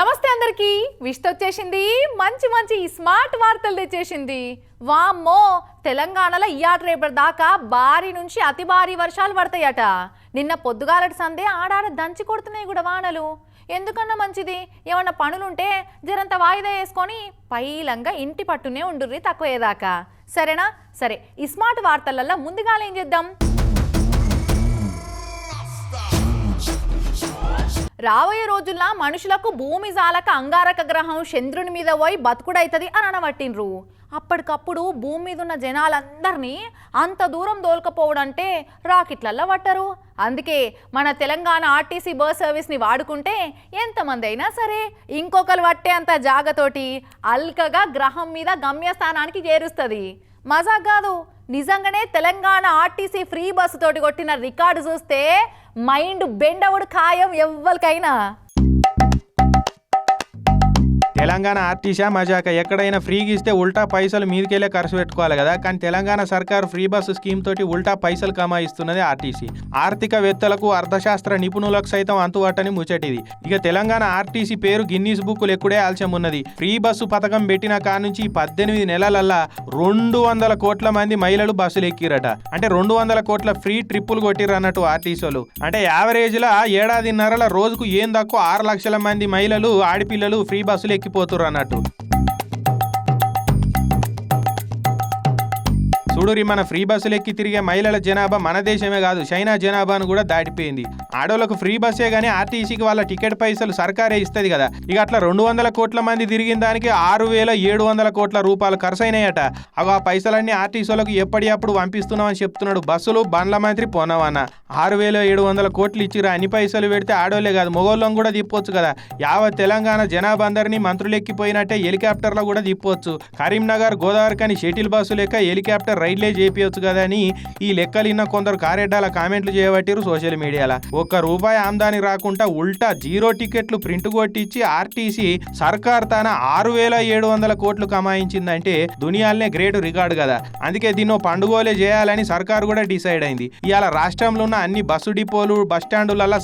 నమస్తే అందరికి. విష్ట వచ్చేసింది. మంచి మంచి స్మార్ట్ వార్తలు తెచ్చేసింది. వామ్మో తెలంగాణలో ఇయాట రేపటి దాకా భారీ నుంచి అతి భారీ వర్షాలు పడతాయట. నిన్న పొద్దుగాలటి సందే ఆడాడ దంచి కొడుతున్నాయి కూడా వానలు. ఎందుకన్నా మంచిది? ఏమన్నా పనులుంటే జరంత వాయిదా వేసుకొని పైలంగా ఇంటి పట్టునే ఉండుర్రి తక్కువేదాకా. సరేనా? సరే ఈ స్మార్ట్ వార్తలలో ముందుగాలేం చేద్దాం? రాబోయే రోజుల్లో మనుషులకు భూమి జాలక అంగారక గ్రహం చంద్రుని మీద పోయి బతుకుడైతుంది అని అనబట్టిండ్రు. అప్పటికప్పుడు భూమి మీద ఉన్న జనాలందరినీ అంత దూరం దోల్కపోవడంటే రాకెట్లల్లో పట్టరు. అందుకే మన తెలంగాణ ఆర్టీసీ బస్ సర్వీస్ని వాడుకుంటే ఎంతమంది అయినా సరే ఇంకొకరు పట్టే అంత జాగతోటి అల్కగా గ్రహం మీద గమ్యస్థానానికి చేరుస్తుంది. మజా కాదు. నిజంగానే తెలంగాణ ఆర్టీసీ ఫ్రీ బస్సు తోటి కొట్టిన రికార్డు చూస్తే మైండ్ బెండవుడు ఖాయం ఎవ్వరికైనా. తెలంగాణ ఆర్టీసా మజాక ఎక్కడైనా ఫ్రీగా ఇస్తే ఉల్టా పైసలు మీదకెళ్ళే ఖర్చు పెట్టుకోవాలి కదా. కానీ తెలంగాణ సర్కార్ ఫ్రీ బస్సు స్కీమ్ తోటి ఉల్టా పైసలు కమాయిస్తున్నది ఆర్టీసీ. ఆర్థికవేత్తలకు అర్థశాస్త్ర నిపుణులకు సైతం అంతువాటని ముచ్చటిది. ఇక తెలంగాణ ఆర్టీసీ పేరు గిన్నీస్ బుక్కులు ఎక్కడే ఆలస్యం ఉన్నది. ఫ్రీ బస్సు పథకం పెట్టిన కానుంచి పద్దెనిమిది నెలలల్లా రెండు వందల కోట్ల మంది మహిళలు బస్సులు ఎక్కిరట. అంటే రెండు వందల కోట్ల ఫ్రీ ట్రిప్పులు కొట్టిర్రు అన్నట్టు ఆర్టీసీలు. అంటే యావరేజ్లా ఏడాదిన్నరల రోజుకు ఏం తక్కువ ఆరు లక్షల మంది మహిళలు ఆడపిల్లలు ఫ్రీ బస్సులు ఎక్కిపోతుర్రు అన్నట్టు. చూడురి మన ఫ్రీ బస్సులు ఎక్కి తిరిగే మహిళల జనాభా మన దేశమే కాదు చైనా జనాభాను కూడా దాటిపోయింది. ఆడోళ్ళకు ఫ్రీ బస్సే గానీ ఆర్టీసీకి వాళ్ళ టికెట్ పైసలు సర్కారే ఇస్తుంది కదా. ఇక అట్లా రెండు వందల కోట్ల మంది తిరిగిన దానికి ఆరు వేల ఏడు వందల కోట్ల రూపాయలు ఖర్చు అయినాయట అవి ఆ పైసలన్నీ ఆర్టీసీలకు ఎప్పటికప్పుడు పంపిస్తున్నామని చెప్తున్నాడు బస్సులు బండ్ల మంత్రి పోనవాన ఆరు వేల ఏడు వందల కోట్లు ఇచ్చిరా అన్ని పైసలు పెడితే ఆడోళ్ళే కాదు మొగోళ్ళం కూడా తిప్పొచ్చు కదా. యావత్ తెలంగాణ జనాభా అందరినీ మంత్రులు ఎక్కిపోయినట్టే హెలికాప్టర్లో కూడా తిప్పొచ్చు. కరీంనగర్ గోదావరి కానీ షటిల్ బస్సు లెక్క హెలికాప్టర్ రైడ్లే చేపియొచ్చు కదా అని ఈ లెక్కలు ఇన్న కొందరు కారెడ్డాల కామెంట్లు చేయబట్టిరు సోషల్ మీడియాలో. ఒక్క రూపాయి ఆమ్దాని రాకుండా ఉల్టా జీరో టికెట్లు ప్రింట్ కొట్టించి ఆర్టీసీ సర్కార్ తన ఆరు వేల ఏడు వందల కోట్లు కమాయించిందంటే దునియాలనే గ్రేట్ రికార్డు కదా. అందుకే దీన్ని పండుగోలే చేయాలని సర్కార్ కూడా డిసైడ్ అయింది. ఇవాళ రాష్ట్రంలో ఉన్న అన్ని బస్సు డిపోలు బస్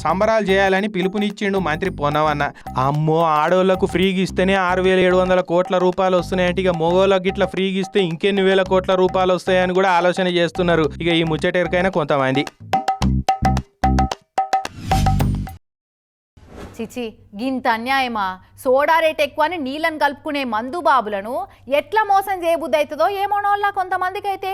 సంబరాలు చేయాలని పిలుపునిచ్చిండు మంత్రి పొన్నవన్న. అమ్మో ఆడోళ్ళకు ఫ్రీగా ఇస్తేనే ఆరు వేల ఏడు వందల కోట్ల రూపాయలు వస్తున్నాయంటే ఇక మొగోళ్ళకి ఇట్లా ఫ్రీగా ఇస్తే ఇంకెన్ని వేల కోట్ల రూపాయలు వస్తాయి వస్తాయని కూడా ఆలోచన చేస్తున్నారు. ఇక ఈ ముచ్చటెరకైనా కొంతమంది. చిచి గింత అన్యాయమా? సోడా రేట్ ఎక్కువ అని నీళ్ళని కలుపుకునే మందు బాబులను ఎట్లా మోసం చేయబుద్ధి అవుతుందో ఏమోనోళ్ళ కొంతమందికి అయితే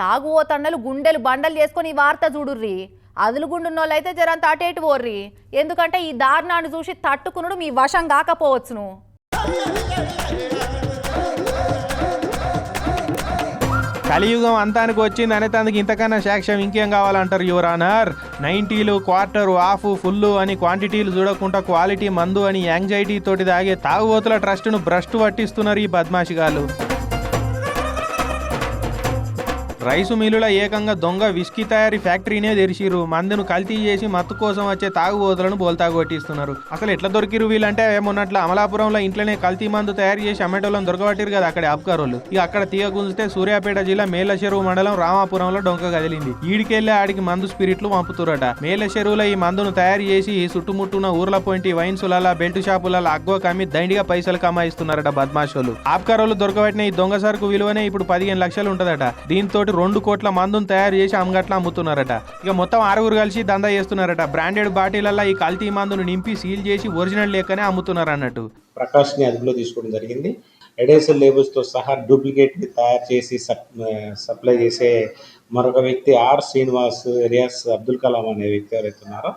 తాగువో తండలు గుండెలు బండలు చేసుకొని ఈ వార్త చూడుర్రి. అదులు గుండున్నోళ్ళు అయితే జరంత అటేటు పోర్రి. ఎందుకంటే ఈ దారుణాన్ని చూసి తట్టుకునుడు మీ వశం కాకపోవచ్చును. కలియుగం అంతానికి వచ్చింది అనేందుకు ఇంతకన్నా సాక్ష్యం ఇంకేం కావాలంటారు యువర్ ఆనర్ నైంటీలు క్వార్టర్ హాఫ్ ఫుల్ అని క్వాంటిటీలు చూడకుండా క్వాలిటీ మందు అని యాంగ్జైటీ తోటి తాగే తాగుబోతుల ట్రస్ట్ను భ్రష్టు పట్టిస్తున్నారు ఈ బద్మాషిగాళ్ళు రైసు మిల్లుల ఏకంగా దొంగ విస్కీ తయారీ ఫ్యాక్టరీనే తెరిచిరు మందును కల్తీ చేసి మత్తు కోసం వచ్చే తాగుబోతులను బోల్తా కొట్టిస్తున్నారు. అసలు ఎట్లా దొరికిరు వీళ్ళంటే ఏమన్నట్లు అమలాపురంలో ఇంట్లోనే కల్తీ మందు తయారు చేసి అమ్మేటోళ్ళని దొరకబట్టిరు కదా అక్కడ అబ్కారోళ్ళు ఇక అక్కడ తీగ గుంజితే సూర్యాపేట జిల్లా మేల చెరువు మండలం రామాపురంలో డొంక కదిలింది. ఈడికెళ్ళే ఆడికి మందు స్పిరిట్లు పంపుతురట మేల చెరువులో ఈ మందును తయారు చేసి చుట్టుముట్టున్న ఊర్ల పోయింటి వైన్సుల బెల్ట్ షాపుల అగ్గో కమ్మి దండిగా పైసలు కమాయిస్తున్నారట బద్మాషోలు. ఆబ్కారోళ్ళు దొరకబట్టిన ఈ దొంగ సరుకు విలువనే ఇప్పుడు పదిహేను లక్షలు ఉంటదట. దీంతో రెండు కోట్ల మందును తయారు చేసి అమ్మగట్లా అమ్ముతున్నారట. ఇక మొత్తం ఆరుగురు కలిసి దందా చేస్తున్నారట. బ్రాండెడ్ బాటిలల్లో ఈ కల్తీ మందును నింపి సీల్ చేసి ఒరిజినల్ లేకనే అమ్ముతున్నారు అన్నట్టు ప్రకాష్ని అదుపులో తీసుకోవడం జరిగింది. ఎడేసల్ లేబుల్స్తో సహా డూప్లికేట్ని తయారు చేసి సప్లై చేసే మరొక వ్యక్తి ఆర్ శ్రీనివాస్ రియాస్ అబ్దుల్ కలాం అనే వ్యక్తి ఎవరైతే ఉన్నారో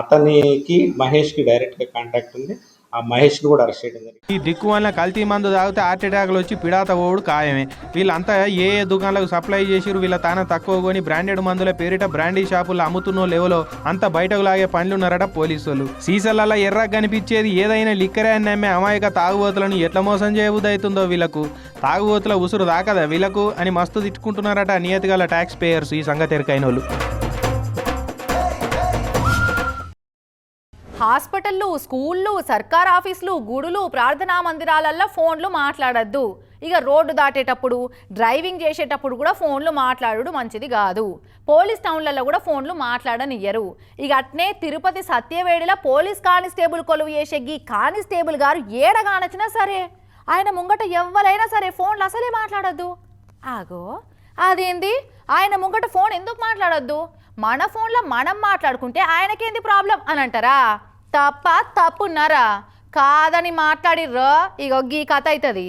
అతనికి మహేష్కి డైరెక్ట్గా కాంటాక్ట్ ఉంది. ఆ మహేష్ని కూడా అరెస్ట్ చేయడం జరిగింది. ఈ దిక్కు వల్ల కల్తీ మందు తాగితే హార్ట్ అటాక్లు వచ్చి పిడాత ఓడు ఖాయమే. వీళ్ళంతా ఏ ఏ దుకాణాలకు సప్లై చేసిరు వీళ్ళ తాన తక్కువ కొని బ్రాండెడ్ మందుల పేరిట బ్రాండీ షాపులు అమ్ముతున్న లెవెలో అంత బయటకు లాగే పనులున్నారట పోలీసులు. సీసాలలో ఎర్ర కనిపించేది ఏదైనా లిక్కరే అని నమ్మే అమాయక తాగుబోతులను ఎట్లా మోసం చేయబుద్దవుతుందో వీళ్ళకు? తాగుబోతుల ఉసురు దాకదా వీళ్ళకు? అని మస్తు తిట్టుకుంటున్నారట నియతిగల ట్యాక్స్ పేయర్స్ ఈ సంగతి ఎరకైన వాళ్ళు హాస్పిటళ్ళు స్కూళ్ళు సర్కార్ ఆఫీసులు గుడులు ప్రార్థనా మందిరాలల్లో ఫోన్లు మాట్లాడద్దు. ఇక రోడ్డు దాటేటప్పుడు డ్రైవింగ్ చేసేటప్పుడు కూడా ఫోన్లు మాట్లాడుడు మంచిది కాదు. పోలీస్ టౌన్లలో కూడా ఫోన్లు మాట్లాడనియ్యరు. ఇక అట్నే తిరుపతి సత్యవేడిలో పోలీస్ కానిస్టేబుల్ కొలువు చేసే గీ కానిస్టేబుల్ గారు ఏడగానొచ్చినా సరే ఆయన ముంగట ఎవ్వరైనా సరే ఫోన్లు అసలే మాట్లాడద్దు. ఆగో అదేంది? ఆయన ముంగట ఫోన్ ఎందుకు మాట్లాడొద్దు? మన ఫోన్లో మనం మాట్లాడుకుంటే ఆయనకేంది ప్రాబ్లం? అని అంటారా తప్ప తప్పున్నారా? కాదని మాట్లాడిర్రో? ఇగో గీ కథ అవుతుంది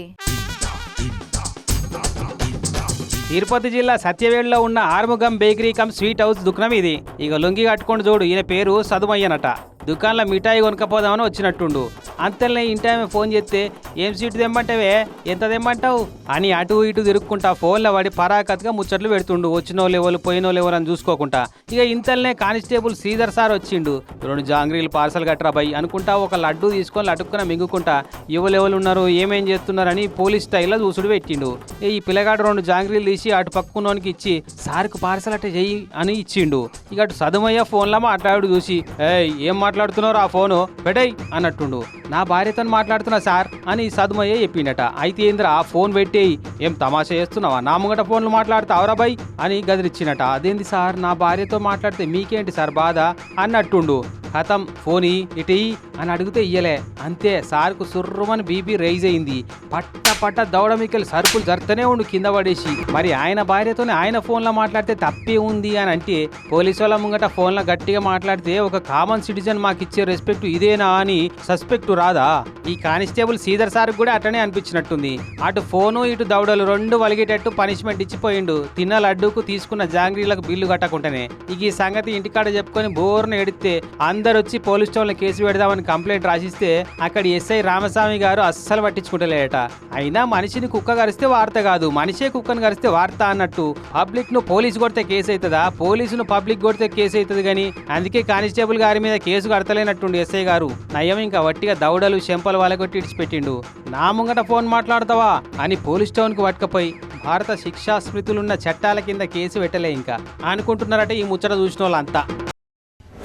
తిరుపతి జిల్లా సత్యవేడులో ఉన్న Arumugam bakery cum sweet house దుకాణం ఇది. ఇక లొంగి కట్టుకొని చూడు ఈయన పేరు సదుమయ్యనట. దుకాణంలో మిఠాయి కొనకపోదామని వచ్చినట్టుండు. అంతలనే ఇంటి ఆమె ఫోన్ చేస్తే ఏం సీటు తెమ్మంటావే? ఎంత తెమ్మంటావు? అని అటు ఇటు తిరుక్కుంటా ఫోన్లో వాడి పరాకత్గా ముచ్చట్లు పెడుతుండు. వచ్చినో లెవెల్ పోయినో లెవెల్ అని చూసుకోకుండా. ఇక ఇంతలనే కానిస్టేబుల్ శ్రీధర్ సార్ వచ్చిండు. రెండు జాంగ్రీలు పార్సల్ కట్టరా బై అనుకుంటా ఒక లడ్డు తీసుకొని లటుక్కున మింగుకుంటా. ఎవరెవరు ఉన్నారు? ఏమేం చేస్తున్నారని పోలీస్ స్టైల్లో చూసుడు పెట్టిండు. ఏ ఈ పిల్లగాడు రెండు జాంగ్రీలు తీసి అటు పక్కునోనికి ఇచ్చి సార్కు పార్సల్ అట్ట చెయ్యి అని ఇచ్చిండు. ఇక అటు సదుమయ్య ఫోన్లో మాట్లాడు చూసి ఏం ఏం మాట్లాడుతున్నారు ఆ ఫోను? బెడై అన్నట్టుండు. నా భార్యతో మాట్లాడుతున్నా సార్ అని సదుమయ్య చెప్పిండట అయితే ఏంద్రా ఫోన్ పెట్టేయి. ఏం తమాషా చేస్తున్నావా? నా ముంగట ఫోన్లు మాట్లాడతావురా బై అని గదిరిచ్చినట. అదేంది సార్ నా భార్యతో మాట్లాడితే మీకేంటి సార్ బాధ? అన్నట్టుండు. హతం ఫోని ఇటీ అని అడిగితే ఇయ్యలే. అంతే సార్కు సుర్రుమని బీపీ రైజ్ అయింది. పట్ట పట్ట దౌడమికలు సరుకులు జరుతూనే ఉండు కింద పడేసి. మరి ఆయన భార్యతోనే ఆయన ఫోన్లో మాట్లాడితే తప్పే ఉంది అని అంటే పోలీసు వాళ్ళ ముంగట ఫోన్లో గట్టిగా మాట్లాడితే ఒక కామన్ సిటిజన్ మాకు ఇచ్చే రెస్పెక్ట్ ఇదేనా అని సస్పెక్ట్ రాదా? ఈ కానిస్టేబుల్ సీదర్ సార్ కూడా అట్టనే అనిపించినట్టుంది. అటు ఫోను ఇటు దౌడలు రెండు వలిగేటట్టు పనిష్మెంట్ ఇచ్చిపోయిండు. తిన్న లడ్డూకు తీసుకున్న జాంగ్రీలకు బిల్లు కట్టకుండానే ఇక ఈ సంగతి ఇంటికాడ చెప్పుకొని బోర్ను ఎడితే అందరు వచ్చి పోలీస్ స్టేషన్లో కేసు పెడదామని కంప్లైంట్ రాసిస్తే అక్కడ ఎస్ఐ రామస్వామి గారు అస్సలు పట్టించుకుంటలేట అయినా మనిషిని కుక్క కరిస్తే వార్త కాదు. మనిషే కుక్కను కరిస్తే వార్త అన్నట్టు. పబ్లిక్ను పోలీస్ కొడితే కేసు అవుతుందా పోలీసును పబ్లిక్ కొడితే కేసు అవుతుంది కానీ అందుకే కానిస్టేబుల్ గారి మీద కేసు కడతలేనట్టుండు ఎస్ఐ గారు. నయం ఇంకా వట్టిగా దౌడలు చెంపలు వాళ్ళకొట్టి ఇడిచిపెట్టిండు. నా ముంగట ఫోన్ మాట్లాడతావా? అని పోలీస్ స్టేషన్కి పట్టుకపోయి భారత శిక్షా స్మృతులున్న చట్టాల కింద కేసు పెట్టలే ఇంకా. అనుకుంటున్నారట ఈ ముచ్చట చూసిన వాళ్ళంతా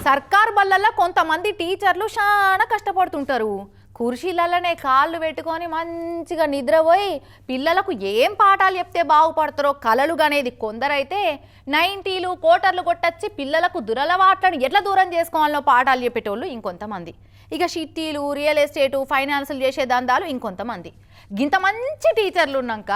సర్కార్ బళ్ళల్లో కొంతమంది టీచర్లు చాలా కష్టపడుతుంటారు. కుర్చీలలోనే కాళ్ళు పెట్టుకొని మంచిగా నిద్రపోయి పిల్లలకు ఏం పాఠాలు చెప్తే బాగుపడతారో కలలు అనేది కొందరైతే నైంటీలు కోటర్లు కొట్టచ్చి పిల్లలకు దురలవాట్లను ఎట్లా దూరం చేసుకోవాలో పాఠాలు చెప్పేటోళ్ళు ఇంకొంతమంది. ఇక షిట్టీలు రియల్ ఎస్టేటు ఫైనాన్సులు చేసే దందాలు ఇంకొంతమంది. గింత మంచి టీచర్లు ఉన్నాక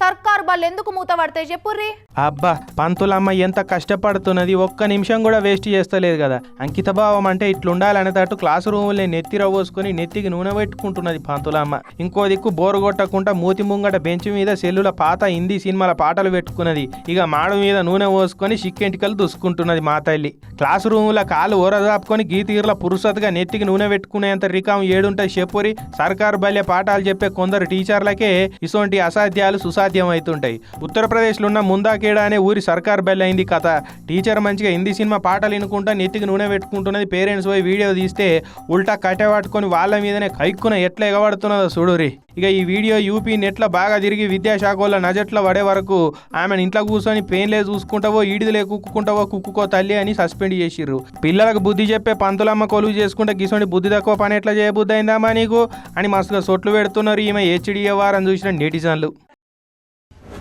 సర్కార్ బళ్ళు ఎందుకు మూత పడతాయి చెప్పుర్రి అబ్బా పంతులమ్మ ఎంత కష్టపడుతున్నది ఒక్క నిమిషం కూడా వేస్ట్ చేస్తలేదు కదా. అంకిత భావం అంటే ఇట్లుండాలనేటట్టు క్లాస్ రూముల్ని నెత్తి రవ్వోసుకొని నెత్తికి నూనె పెట్టుకుంటున్నది పంతులమ్మ. ఇంకో దిక్కు బోరు కొట్టకుండా మూతి ముంగట బెంచ్ మీద సెల్లుల పాత హిందీ సినిమాల పాటలు పెట్టుకున్నది. ఇక మాడు మీద నూనె పోసుకొని చిక్కెంటికలు దుసుకుంటున్నది మా తల్లి. క్లాస్ రూముల కాలు ఓరదాపుకొని గీతీర్ల పురుసతగా నెత్తికి నూనె పెట్టుకునేంత రికాం ఏడుంటాయి చెప్పురి సర్కారు బల్య పాఠాలు చెప్పే కొందరు టీచర్లకే ఇసువంటి అసాధ్యాలు సుసాధ్యాలు అవుతుంటాయి ఉత్తరప్రదేశ్లో ఉన్న ముందాకేడా అనే ఊరి సర్కార్ బెల్ అయింది కథ. టీచర్ మంచిగా హిందీ సినిమా పాటలు వినుకుంటా నెత్తికి నూనె పెట్టుకుంటున్నది పేరెంట్స్ పోయి వీడియో తీస్తే ఉల్టా కట్టె పట్టుకొని వాళ్ళ మీదనే కైక్కున ఎట్లా ఎగబడుతున్నదో చూడురి ఇక ఈ వీడియో యూపీ నెట్లో బాగా తిరిగి విద్యాశాఖ వాళ్ళ నజట్లో పడే వరకు ఆమెను ఇంట్లో కూర్చొని పెయిన్లే చూసుకుంటావో ఈడిదిలే కుక్కుకుంటావో కుక్కుకో తల్లి అని సస్పెండ్ చేసిర్రు. పిల్లలకు బుద్ధి చెప్పే పంతులమ్మ కొలువు చేసుకుంటే గిసోని బుద్ధి తక్కువ పని ఎట్లా చేయబుద్ధి అయిందామా నీకు? అని మస్తుగా సొట్లు పెడుతున్నారు ఈమె హెచ్డిఏ వారని చూసిన నెటిజన్లు.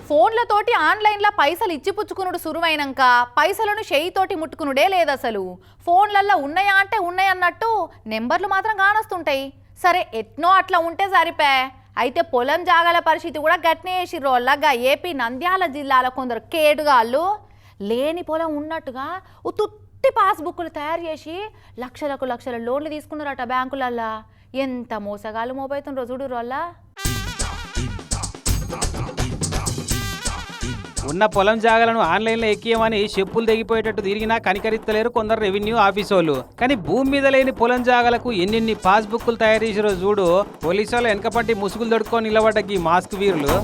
ఫోన్లతోటి ఆన్లైన్లో పైసలు ఇచ్చిపుచ్చుకునుడు సురువైనాక పైసలను చేయితోటి ముట్టుకునుడే లేదు అసలు ఫోన్లల్లో ఉన్నాయా అంటే ఉన్నాయి అన్నట్టు నెంబర్లు మాత్రం కానొస్తుంటాయి. సరే ఎట్నో అట్లా ఉంటే సరిపే. అయితే పొలం జాగాల పరిస్థితి కూడా గట్నే వేసిర్రోళ్ళగా ఏపీ నంద్యాల జిల్లాల కొందరు కేటుగాళ్ళు లేని పొలం ఉన్నట్టుగా ఉత్తుట్టి పాస్బుక్లు తయారు చేసి లక్షలకు లక్షల లోన్లు తీసుకున్నారట బ్యాంకులల్లా. ఎంత మోసగాళ్ళు మోపైతుండ్రో చూడు రోల్లా ఉన్న పొలం జాగాలను ఆన్లైన్లో ఎక్కియమని చెప్పులు తెగిపోయేటట్టు తిరిగినా కనికరిస్తలేరు కొందరు రెవెన్యూ ఆఫీసోళ్ళు. కానీ భూమి మీద లేని పొలం జాగాలకు ఎన్నెన్ని పాస్బుక్లు తయారు చేసారో చూడు పోలీసు వాళ్ళు వెనకపట్టి ముసుగులు దొడుకొని నిలబడ్డ ఈ మాస్క్ వీరులు.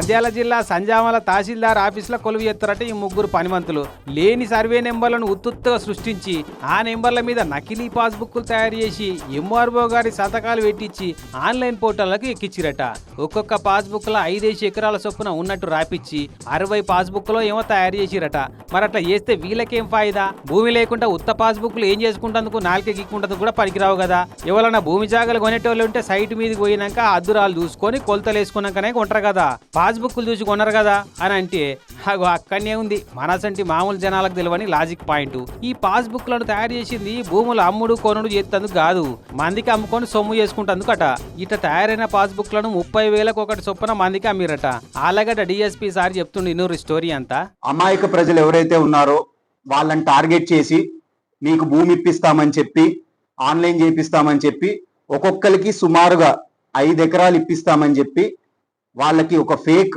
నంద్యాల జిల్లా సంజామల తహసీల్దార్ ఆఫీసులో కొలువు చేస్తారట ఈ ముగ్గురు పనిమంతులు. లేని సర్వే నెంబర్లను ఉత్తుత్తుగా సృష్టించి ఆ నెంబర్ల మీద నకిలీ పాస్బుక్లు తయారు చేసి ఎంఆర్ఓ గారి సంతకాలు పెట్టించి ఆన్లైన్ పోర్టళ్ళకు ఎక్కిచ్చిరట ఒక్కొక్క పాస్బుక్లో ఐదేసి ఎకరాల చొప్పున ఉన్నట్టు రాపిచ్చి అరవై పాస్బుక్లో ఏమో తయారు చేసిరట. మరి అట్లా చేస్తే వీళ్ళకేం ఫాయిదా? భూమి లేకుండా ఉత్త పాస్బుక్లు ఏం చేసుకుంటందుకు నాలుకే గిక్కుంటందుకు కూడా పనికిరావు కదా? ఎవరైనా భూమి జాగలు కొనేటోళ్ళు ఉంటే సైట్ మీదకి పోయినాక అద్దురాలు చూసుకొని కొలతలు వేసుకున్నాకనే కొంటారు కదా? పాస్బుక్లు చూసి కొన్నారు కదా అని అంటే అగో అక్కడనే ఉంది. మనసంటి మామూలు జనాలకు తెలియని లాజిక్ పాయింట్. ఈ పాస్బుక్లను తయారు చేసింది భూములు అమ్ముడు కొనుడు చేస్తందుకు కాదు. మందికి అమ్ముకొని సొమ్ము చేసుకుంటందుకు అట ఇట తయారైన పాస్బుక్లను ముప్పై వేలకు ఒకటి చొప్పున మందికి అమ్మిరట. ఆలగడ్డ డిఎస్పీ సార్ చెప్తుండే ఇన్నూరు స్టోరీ అంతా. అమాయక ప్రజలు ఎవరైతే ఉన్నారో వాళ్ళని టార్గెట్ చేసి మీకు భూమి ఇప్పిస్తామని చెప్పి ఆన్లైన్ చేపిస్తామని చెప్పి ఒక్కొక్కరికి సుమారుగా ఐదు ఎకరాలు ఇప్పిస్తామని చెప్పి వాళ్ళకి ఒక ఫేక్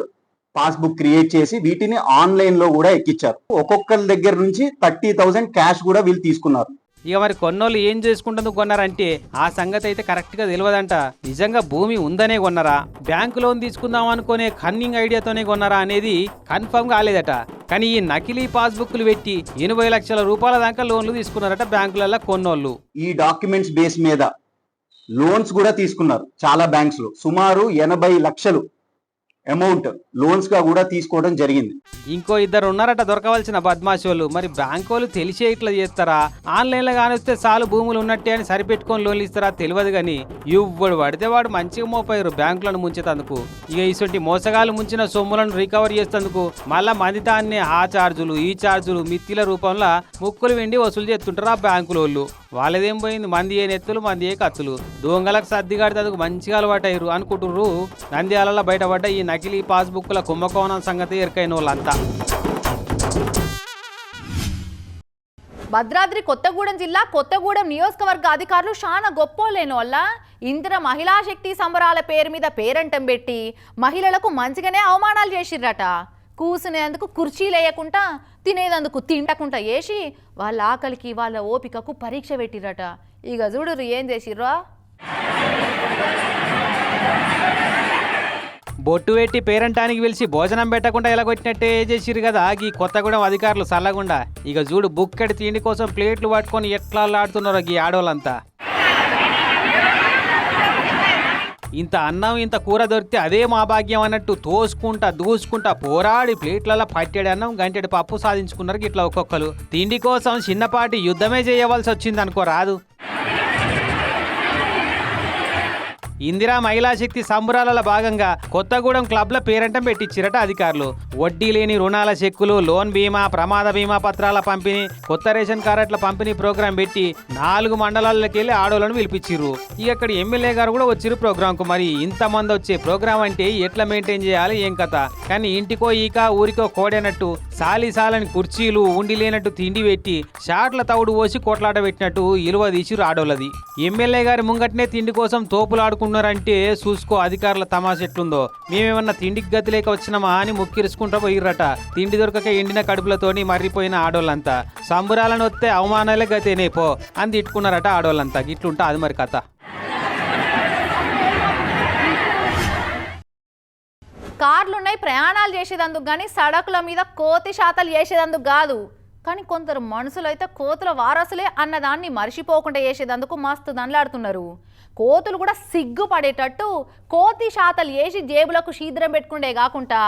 పాస్బుక్ క్రియేట్ చేసి వీటిని ఆన్లైన్లో కూడా ఎక్కిచ్చారు. ఒక్కొక్కరి దగ్గర నుంచి థర్టీ థౌసండ్ క్యాష్ కూడా వీళ్ళు తీసుకున్నారు. ఇక మరి కొన్నోళ్ళు ఏం చేసుకుంటందుకు కొన్నారంటే ఆ సంగతి అయితే కరెక్ట్గా తెలియదంట నిజంగా భూమి ఉందనే కొన్నారా? బ్యాంకు లోన్ తీసుకుందాం అనుకునే కన్నింగ్ ఐడియాతోనే కొన్నారా అనేది కన్ఫర్మ్ కాలేదట. కానీ ఈ నకిలీ పాస్బుక్లు పెట్టి ఎనభై లక్షల రూపాయల దాకా లోన్లు తీసుకున్నారట బ్యాంకులలో కొన్నోళ్ళు. ఈ డాక్యుమెంట్స్ బేస్ మీద లోన్స్ కూడా తీసుకున్నారు చాలా బ్యాంక్స్లో సుమారు ఎనభై లక్షలు అమౌంట్ లోన్స్గా కూడా తీసుకోవడం జరిగింది. ఇంకో ఇద్దరు ఉన్నారట దొరకవలసిన బద్మాషోలు. మరి బ్యాంక్ వాళ్ళు తెలిసే ఇట్లా చేస్తారా? ఆన్లైన్లో కానిస్తే చాలు భూములు ఉన్నట్టే అని సరిపెట్టుకొని లోన్లు ఇస్తారా తెలియదు కానీ ఇవ్వడు పడితే వాడు మంచిగా మోపారు బ్యాంకులను ముంచేతందుకు ఇక ఇటువంటి మోసగాలు ముంచిన సొమ్ములను రికవర్ చేసేందుకు మళ్ళా మంది దాన్ని ఆ ఛార్జులు ఈ ఛార్జులు మిత్తిల రూపంలో ముక్కులు వెండి వసూలు చేస్తుంటారు ఆ బ్యాంకుల వాళ్ళు వాళ్ళదేం పోయింది? మంది ఏ నెత్తులు మంది ఏ కత్తులు? దొంగలకు సర్ది కడితే మంచిగా అలవాటయ్యారు అనుకుంటుర్రు. నంద్యాలలో బయటపడ్డ ఈ నకిలీ పాస్బుక్ల కుంభకోణం సంగతి ఎరుకైన వాళ్ళంతా భద్రాద్రి కొత్తగూడెం జిల్లా కొత్తగూడెం నియోజకవర్గ అధికారులు చాలా గొప్పోలేని వల్ల ఇందిర మహిళా శక్తి సంబరాల పేరు మీద పేరంటం పెట్టి మహిళలకు మంచిగానే అవమానాలు చేసిర్రట. కూసునేందుకు కుర్చీలు వేయకుండా తినేదందుకు తింటకుండా వేసి వాళ్ళ ఆకలికి వాళ్ళ ఓపికకు పరీక్ష పెట్టిరట. ఇక చూడరు ఏం చేసిర్రా? బొట్టు పెట్టి పేరంటానికి పిలిచి భోజనం పెట్టకుండా ఎలాగొచ్చినట్టే కొట్టినట్టే చేసిరు కదా. ఈ కొత్తగూడెం అధికారులు చల్లకుండా ఇక చూడు బుక్కడి తిండి కోసం ప్లేట్లు పట్టుకొని ఎట్లా ఆడుతున్నారో ఈ ఆడవాళ్ళంతా ఇంత అన్నం ఇంత కూర దొరికితే అదే మా భాగ్యం అన్నట్టు తోసుకుంటా దూసుకుంటా పోరాడి ప్లేట్లలో పట్టెడు అన్నం గంటెడు పప్పు సాధించుకున్నారు ఇట్లా ఒక్కొక్కరు. తిండి కోసం చిన్నపాటి యుద్ధమే చేయవలసి వచ్చింది అనుకో రాదు. ఇందిరా మహిళా శక్తి సంబురాల భాగంగా కొత్తగూడెం క్లబ్ల పేరంటం పెట్టించిరట అధికారులు. వడ్డీ లేని రుణాల చెక్కులు లోన్ బీమా ప్రమాద బీమా పత్రాల పంపిణీ కొత్త రేషన్ కార్డుల పంపిణీ ప్రోగ్రాం పెట్టి నాలుగు మండలాల్లోకి వెళ్ళి ఆడోళ్ళను పిలిపించారు ఇక అక్కడ ఎమ్మెల్యే గారు కూడా వచ్చిర్రు ప్రోగ్రామ్కు మరి ఇంతమంది వచ్చే ప్రోగ్రామ్ అంటే ఎట్లా మెయింటైన్ చేయాలి ఏం కథ? కానీ ఇంటికో ఈక ఊరికో కోడేనట్టు సాలిసాలని కుర్చీలు ఉండి లేనట్టు తిండి పెట్టి షాట్ల తవుడు పోసి కొట్లాట పెట్టినట్టు ఇలువ తీసి ఆడోళ్ళది. ఎమ్మెల్యే గారి ముంగట్నే తిండి కోసం ఉన్నారంటే చూసుకో అధికారుల తమాష ఎట్లుందో. మేమేమన్నా తిండికి గతి లేక వచ్చినామా అని ముక్కిరుచుకుంటా పోయిర్రట. తిండి దొరకక ఎండిన కడుపులతోని మర్రిపోయిన ఆడోళ్ళంతా. సంబురాలను వస్తే అవమానాలే గతేనే పో అని తిట్టుకున్నారట ఆడోళ్ళంతా. ఇట్లుంటా అది మరి కథ. కార్లున్నాయి ప్రయాణాలు చేసేదందుకు కానీ సడకుల మీద కోతి శాతలు చేసేదందుకు కాదు. కానీ కొందరు మనుషులు అయితే కోతుల వారసులే అన్నదాన్ని మర్చిపోకుండా చేసేదందుకు మస్తు దండలాడుతున్నారు. కోతులు కూడా సిగ్గుపడేటట్టు కోతి శాతలు వేసి జేబులకు శీద్రం పెట్టుకుండే కాకుండా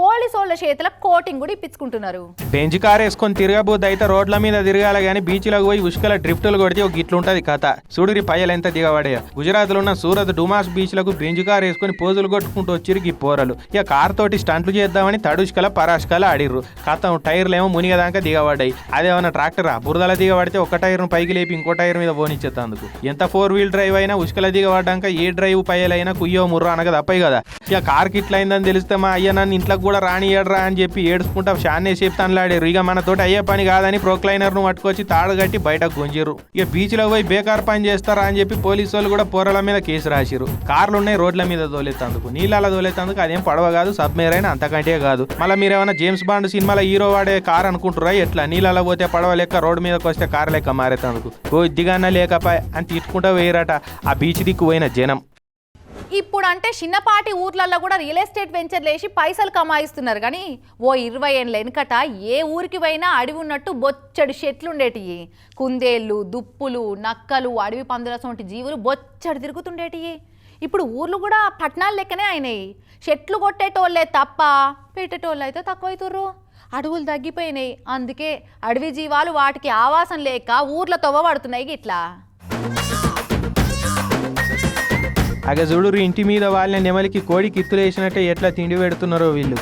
పోలీసు వాళ్ళ చేతులకు కోటింగ్ కూడా ఇప్పించుకుంటున్నారు. బెంచ్ కార్ వేసుకొని తిరగబోద్దు అయితే రోడ్ల మీద తిరగాలి బీచ్ బీచ్లకు పోయి ఉష్కల డ్రిఫ్టులు కొడితే ఒక గిట్లుంటది కథ. సూడిరి పయ్యలు ఎంత దిగబడే గుజరాత్లో ఉన్న సూరత్ డుమాస్ బీచ్లకు బెంచ్ కార్ వేసుకొని పోజులు కొట్టుకుంటూ వచ్చిరు ఈ పోరలు. ఇక కార్ తోటి స్టంట్లు చేద్దామని తడుష్కల పరాష్కల ఆడిర్రు. కథం టైర్లు ఏమో మునిగదాకా దిగబడ్డాయి. అదేమన్నా ట్రాక్టరా? బురదల దిగబడితే ఒక టైర్ను పైకి లేపి ఇంకో టైర్ మీద పోనిచ్చేందుకు ఎంత ఫోర్ వీల్ డ్రైవ్ అయినా ఉష్కల దిగబడ్డాక ఏ డ్రైవ్ పయ్యలైనా కుయ్యో ముర్రో అనగా తప్పయి కదా ఇక కార్ కిట్ల అయిందని తెలిస్తే మా అయ్య నన్ను ఇంట్లోకి కూడా రానియడరా అని చెప్పి ఏడుచుకుంటా షాన్నే చెప్తానులాడారు. ఇక మన తోటి అయ్యే పని కాదని ప్రొక్లైనర్ను పట్టుకొచ్చి తాడు కట్టి బయటకు గుంజిరు ఇక బీచ్లో పోయి బేకార్ పని చేస్తారా అని చెప్పి పోలీసు వాళ్ళు కూడా పోరల మీద కేసు రాసిరు కార్లు ఉన్నాయి రోడ్ల మీద దోలేతందుకు నీళ్ళ దోలేతందుకు అదేం పడవ కాదు సబ్మేర్ అయినా అంతకంటే కాదు. మళ్ళీ మీరు ఏమైనా జేమ్స్ బాండ్ సినిమాలో హీరో వాడే కార్ అనుకుంటురా ఎట్లా? నీళ్ళలో పోతే పడవ లెక్క రోడ్డు మీదకి వస్తే కార్ లెక్క మారేతందుకు. ఓ ఇద్దిగాన లేకపాయ్ అని తిట్టుకుంటా వేయరట ఆ బీచ్ దిక్కు జనం. ఇప్పుడు అంటే చిన్నపాటి ఊర్లలో కూడా రియల్ ఎస్టేట్ వెంచర్లు వేసి పైసలు కమాయిస్తున్నారు. కానీ ఓ ఇరవై ఏళ్ళ వెనుకట ఏ ఊరికి పోయినా అడవి ఉన్నట్టు బొచ్చడి చెట్లు ఉండేటివి కుందేళ్ళు దుప్పులు నక్కలు అడవి పందుల వంటి జీవులు బొచ్చడి తిరుగుతుండేటివి ఇప్పుడు ఊర్లు కూడా పట్టణాలు లెక్కనే అయినాయి. చెట్లు కొట్టేటోళ్ళే తప్ప పెట్టేటోళ్ళు అయితే తక్కువైతుర్రు. అడవులు తగ్గిపోయినాయి. అందుకే అడవి జీవాలు వాటికి ఆవాసం లేక ఊర్ల తొవ్వబడుతున్నాయి ఇట్లా అగ చూడు ఇంటి మీద వాళ్ళ నెమలికి కోడి కిత్తులేసినట్టే ఎట్లా తిండి పెడుతున్నారో వీళ్ళు.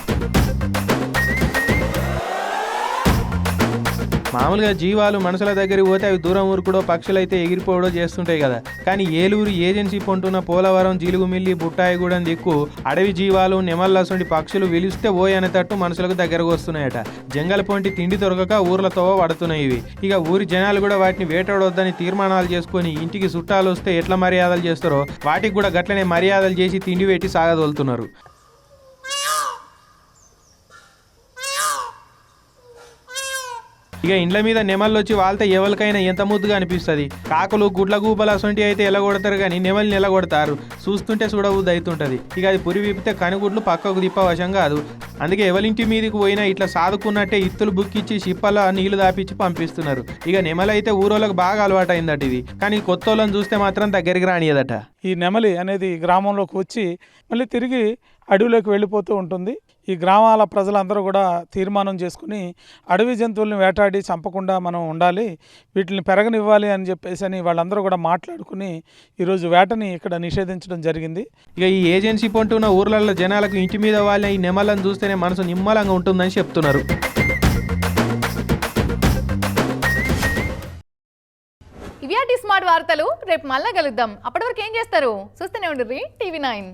మామూలుగా జీవాలు మనుషుల దగ్గరికి పోతే అవి దూరం ఊరుకుడో పక్షులైతే ఎగిరిపోవడో చేస్తుంటాయి కదా. కానీ ఏలూరు ఏజెన్సీ పొంటున్న పోలవరం జిలుగుమిల్లి బుట్టాయిగూడెం దిక్కు అడవి జీవాలు నెమల్లసంటి పక్షులు విలిస్తే ఓ అనేటట్టు మనుషులకు దగ్గరకు వస్తున్నాయట. జంగల పొంటి తిండి దొరకక ఊర్లతో పడుతున్నాయి ఇవి. ఇక ఊరి జనాలు కూడా వాటిని వేటాడొద్దని తీర్మానాలు చేసుకొని ఇంటికి చుట్టాలు వస్తే ఎట్లా మర్యాదలు చేస్తారో వాటికి కూడా గట్లనే మర్యాదలు చేసి తిండి పెట్టి సాగదోలుతున్నారు. ఇక ఇండ్ల మీద నెమళ్ళు వచ్చి వాళ్ళతో ఎవరికైనా ఎంత ముద్దుగా అనిపిస్తుంది? కాకులు గుడ్ల గూపలు అసొంటి అయితే ఎలా కొడతారు కానీ నెమలిని ఎలా కొడతారు? చూస్తుంటే చూడబుద్ది అవుతుంటది ఇక అది పురి విప్పితే కనుగుడ్లు పక్కకు తిప్పవశం కాదు. అందుకే ఎవరింటి మీదకి పోయినా ఇట్లా సాదుకున్నట్టే ఇత్తులు బుక్కిచ్చి షిప్పలో నీళ్ళు దాపిచ్చి పంపిస్తున్నారు. ఇక నెమలైతే ఊరోళ్ళకి బాగా అలవాటు అయిందట ఇది. కానీ కొత్త వాళ్ళని చూస్తే మాత్రం దగ్గరికి రానియదట. ఈ నెమలి అనేది గ్రామంలోకి వచ్చి మళ్ళీ తిరిగి అడవిలోకి వెళ్ళిపోతూ ఉంటుంది. ఈ గ్రామాల ప్రజలందరూ కూడా తీర్మానం చేసుకుని అడవి జంతువుల్ని వేటాడి చంపకుండా మనం ఉండాలి వీటిని పెరగనివ్వాలి అని చెప్పేసి అని వాళ్ళందరూ కూడా మాట్లాడుకుని ఈరోజు వేటని ఇక్కడ నిషేధించడం జరిగింది. ఇక ఈ ఏజెన్సీ పొంటున్న ఊర్లలో జనాలకు ఇంటి మీద వాళ్ళ ఈ నెమలను చూస్తేనే మనసు నిమ్మలంగా ఉంటుందని చెప్తున్నారు. ఇవి స్మార్ట్ వార్తలు రేపు మళ్ళా కలుద్దాం. అప్పటి వరకు ఏం చేస్తారు? చూస్తూనే ఉండ్రి టీవీ నైన్.